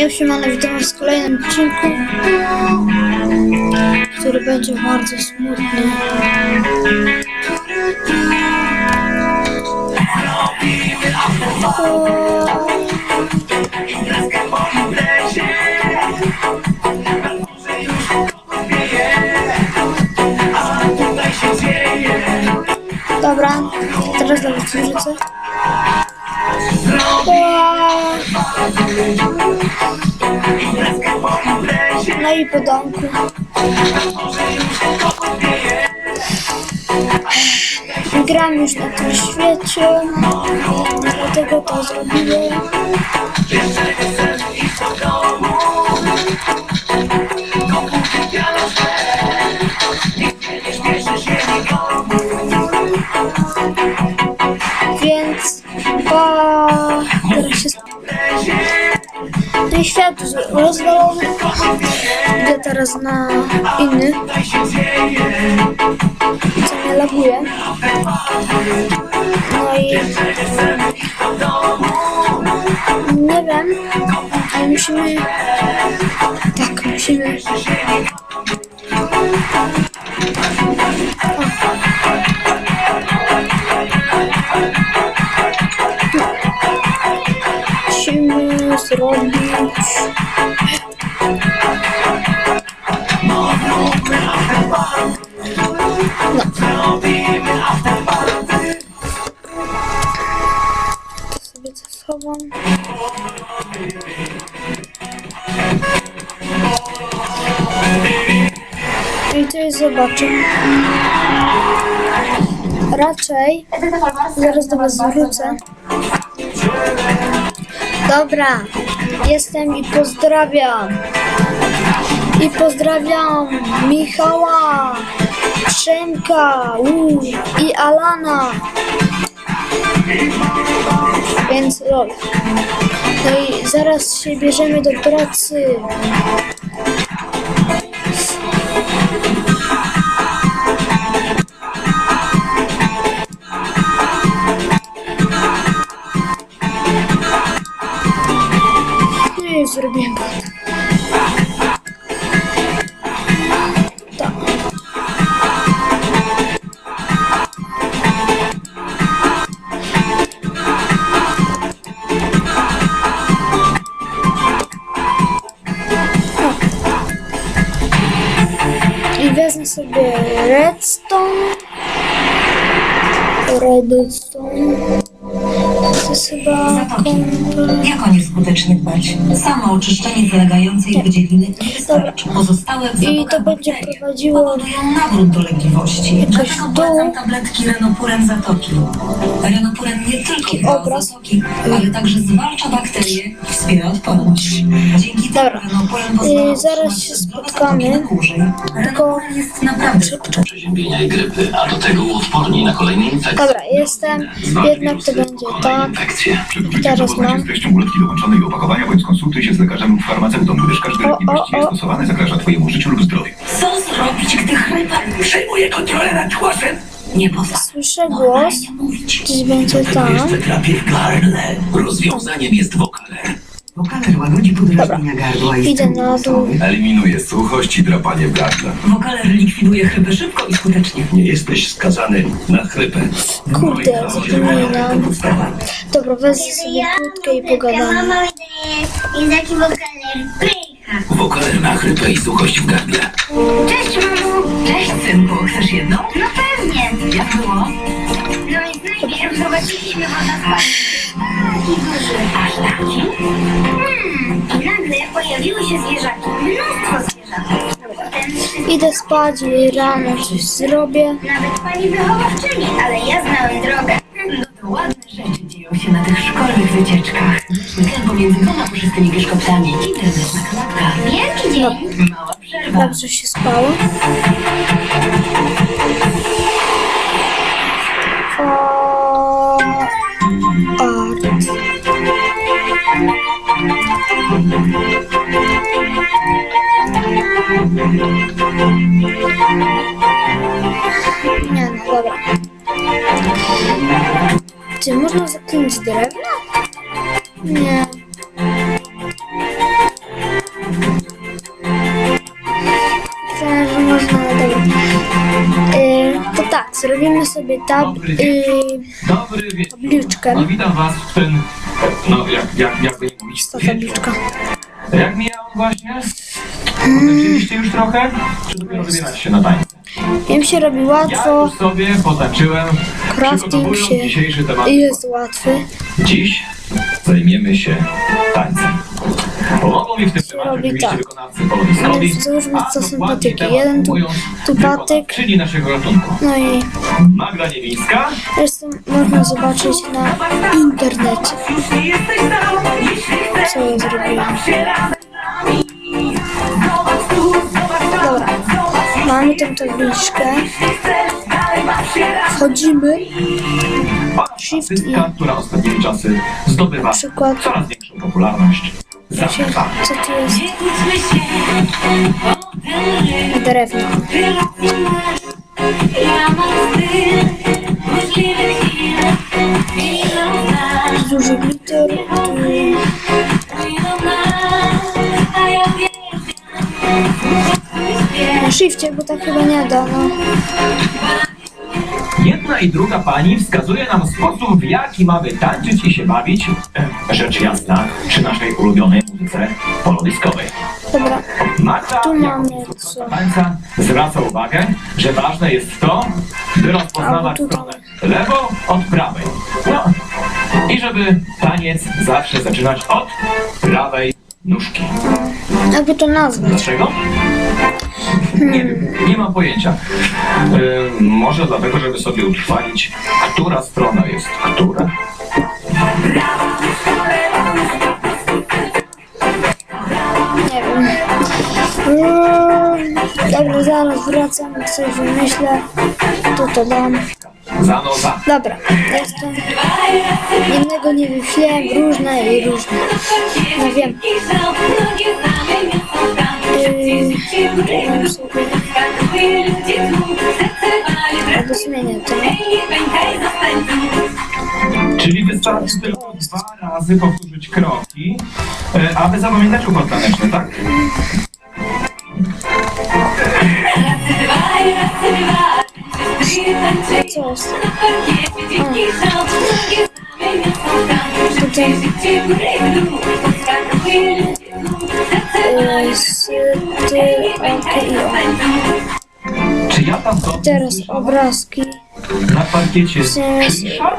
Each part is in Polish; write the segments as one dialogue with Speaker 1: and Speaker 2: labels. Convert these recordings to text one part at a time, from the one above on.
Speaker 1: Ja siemano, witam was w kolejnym odcinku, który będzie bardzo smutny. Dobra, teraz do. No po domku. Gram już na tym świecie, dlatego to zrobiłem. Ten świat rozwalony. Idę teraz na inny. Co mnie laguje. No i nie wiem, ale musimy. Zachowam. I coś zobaczę. Raczej zaraz do was wrócę. Dobra, jestem i pozdrawiam. I pozdrawiam Michała, Przemka uu, i Alana. Więc lol. No i zaraz się bierzemy do pracy. No i już zrobiłem błąd. Tak. I wezmę sobie redstone. Redstone. Jest chyba
Speaker 2: Zatoki. Jak o nie skutecznie dbać? Samo oczyszczenie zalegającej wydzieliny nie wystarczy. Pozostałe w
Speaker 1: I to będzie prowadziło
Speaker 2: powodują nawrót dolegliwości.
Speaker 1: Jakoś
Speaker 2: Dlatego
Speaker 1: w
Speaker 2: polecam
Speaker 1: dół.
Speaker 2: tabletki Renopuren Zatoki. Renopuren nie tylko działa
Speaker 1: obraz.
Speaker 2: zatoki, ale także zwalcza bakterie i wspiera odporność. Dzięki temu
Speaker 1: Dobra.
Speaker 2: Renopuren pozwala
Speaker 1: Yy, zaraz
Speaker 2: utrzymać
Speaker 1: się
Speaker 2: zdrowe
Speaker 1: spotkamy.
Speaker 2: zatoki na dłużej. Renopuren jest naprawdę skuteczny.
Speaker 3: przeziębienia i grypy, a do tego uodporni na kolejne infekcje.
Speaker 1: Dobra, jestem. Jednak to będzie tak.
Speaker 3: Infekcje.
Speaker 4: Przed
Speaker 1: Teraz
Speaker 4: użyciem
Speaker 1: mam.
Speaker 4: się z treścią ulotki dołączonej do opakowania, bądź skonsultuj się z lekarzem lub farmaceutą, gdyż każdy lek
Speaker 1: O,
Speaker 4: niewłaściwie
Speaker 1: o.
Speaker 4: stosowany zagraża Twojemu życiu lub zdrowiu.
Speaker 2: Co zrobić, gdy chrypa?
Speaker 3: Przejmuję kontrolę nad głosem.
Speaker 2: Nie poza.
Speaker 1: Słyszę głos.
Speaker 2: Mówić.
Speaker 1: Gdzieś będzie tam.
Speaker 3: Jeszcze trapię w gardle. Rozwiązaniem jest wokaler.
Speaker 5: Wokaler łagodzi podrażnienia gardła i
Speaker 1: Idę na dół.
Speaker 6: Eliminuje suchość i drapanie w gardle.
Speaker 2: Wokaler likwiduje chrypę szybko i skutecznie.
Speaker 3: Nie jesteś skazany na chrypę.
Speaker 1: Kurde, zapominam. Dobra, wezmę sobie krótkę i pogadamy.
Speaker 7: jest taki wokaler. Pycha.
Speaker 3: Wokaler na chrypę i suchość w gardle.
Speaker 7: Cześć mamo.
Speaker 2: Cześć, synku, chcesz jedną?
Speaker 7: No pewnie.
Speaker 2: Jak było?
Speaker 7: No. Taki duży.
Speaker 2: Aż taki?
Speaker 7: Hmm. I nagle pojawiły się zwierzaki. Mnóstwo zwierzaków.
Speaker 1: Idę spać i rano coś zrobię.
Speaker 7: nawet pani wychowawczyni, ale ja znałem drogę.
Speaker 2: No to ładne rzeczy dzieją się na tych szkolnych wycieczkach. Weekend pomiędzy dwoma puszystymi kieszkopcami. Internetna klatka.
Speaker 7: Wielki dzień.
Speaker 2: Mała przerwa.
Speaker 1: Dobrze się spało. Nie, no dobra. Czy można zaklinić drewno? Nie. Myślę, można, ale dobra. Yy, to tak, zrobimy sobie tab...
Speaker 8: Dobry
Speaker 1: yy, wieczór.
Speaker 8: Dobry wieczór. No, witam was w ten... No, jak, jak, jakby nie mówić... Co
Speaker 1: tabliczka?
Speaker 8: Jak mijało właśnie? Potańczyliście już trochę? Czy dopiero wybieracie się na tańce?
Speaker 1: Im się robi
Speaker 8: Ja
Speaker 1: łatwo,
Speaker 8: już sobie potańczyłem,
Speaker 1: crafting
Speaker 8: przygotowując
Speaker 1: się
Speaker 8: dzisiejszy temat.
Speaker 1: jest łatwy.
Speaker 8: Dziś zajmiemy się tańcem. Pomogą mi w tym temacie
Speaker 1: robi
Speaker 8: oczywiście
Speaker 1: tak.
Speaker 8: wykonawcy polowiskowi,
Speaker 1: załóżmy, co są
Speaker 8: dokładnie
Speaker 1: patyki.
Speaker 8: temat
Speaker 1: Jeden tu-
Speaker 8: ujmując
Speaker 1: tu patyk.
Speaker 8: Czyli naszego gatunku.
Speaker 1: No i
Speaker 8: Magda Niewińska,
Speaker 1: zresztą można zobaczyć na internecie, co ja zrobiłam. Mamy tą tabliczkę. Wchodzimy, Shift i-
Speaker 8: która ostatnimi czasy zdobywa
Speaker 1: przykład,
Speaker 8: coraz większą popularność. Zapraszam.
Speaker 1: co tu jest? Drewno. Duży glitter. Tu na shifcie, bo tak chyba nie da, no.
Speaker 8: Jedna i druga pani wskazuje nam sposób, w jaki mamy tańczyć i się bawić, e, rzecz jasna, przy naszej ulubionej muzyce polowiskowej.
Speaker 1: Dobra,
Speaker 8: Magda,
Speaker 1: Tu
Speaker 8: jako
Speaker 1: mamy co?
Speaker 8: tańca, zwraca uwagę, że ważne jest to, by rozpoznawać
Speaker 1: Albo tutaj.
Speaker 8: stronę lewą od prawej. No i żeby taniec zawsze zaczynać od prawej nóżki.
Speaker 1: jakby to nazwać?
Speaker 8: Dlaczego? Nie wiem, nie mam pojęcia. Yy, może dlatego, żeby sobie utrwalić, która strona jest która.
Speaker 1: Nie wiem. Mm, Dobra, zaraz wracam, jak coś wymyślę, to to dam.
Speaker 8: Zanoza.
Speaker 1: Dobra, jestem. Jednego nie wychwiałem, różne i różne. No wiem.
Speaker 8: Czyli wystarczy tylko dwa razy powtórzyć kroki, e, aby zapamiętać układ taneczny, tak?
Speaker 1: Co jest? Tutaj ty, i.
Speaker 8: Czy ja tam dobrze
Speaker 1: Teraz obrazki.
Speaker 8: Na parkiecie słyszał?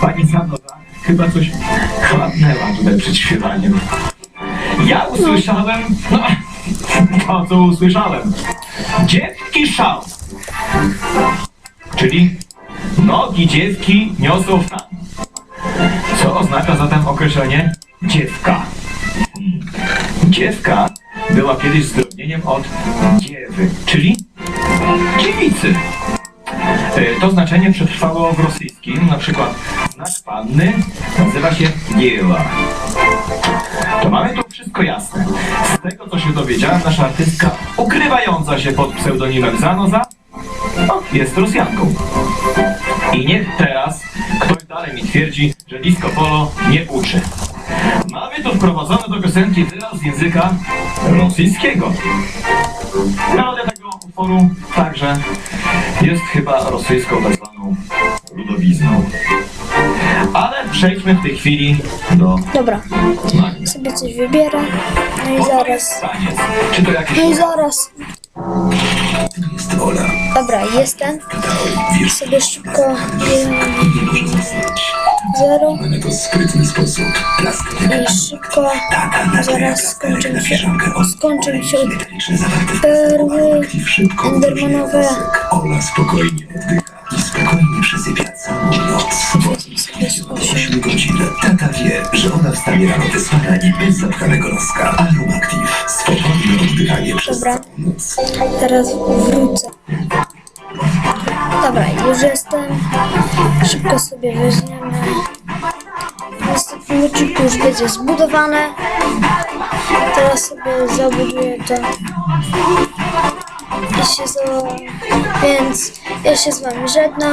Speaker 8: Pani Zanoza chyba coś chladnęła tutaj przed śpiewaniem. Ja usłyszałem, no, to co usłyszałem. Dziewki szał. Czyli nogi dziewki niosą w tam. Co oznacza zatem określenie dziewka? Dziewka była kiedyś zdrobnieniem od dziewy, czyli dziewicy. E, To znaczenie przetrwało w rosyjskim, na przykład znak panny nazywa się dzieła. To mamy tu wszystko jasne. Z tego, co się dowiedziałem, nasza artystka ukrywająca się pod pseudonimem Zanoza no, jest Rosjanką. I niech teraz dalej mi twierdzi, że disco polo nie uczy. Mamy tu wprowadzony do piosenki wyraz z języka rosyjskiego. Melodia tego utworu także jest chyba rosyjską tak zwaną ludowizną. Ale przejdźmy w tej chwili do
Speaker 1: Dobra, sobie coś wybierę. No i zaraz.
Speaker 8: Taniec. Czy to jakiś...
Speaker 1: No i zaraz. Dobra, jestem. Sobie szybko zero.
Speaker 3: Mamy to sprytny sposób.
Speaker 1: I szybko. Zaraz skończę mi się, skończę mi się perły endermanowe.
Speaker 3: Ola spokojnie oddycha i spokojnie przesypia całą noc.
Speaker 1: Jest
Speaker 3: Do
Speaker 1: osiem.
Speaker 3: 8 godzin. Tata wie, że ona wstanie rano wysłana i bez zapchanego noska. Arum Active. Spokojne oddychanie przez
Speaker 1: Dobra.
Speaker 3: całą noc.
Speaker 1: Teraz wrócę. Dobra, już jestem. Szybko sobie weźmiemy. W następnym odcinku już będzie zbudowane. Teraz sobie zabuduję to. I się za... Więc ja się z wami żegnam.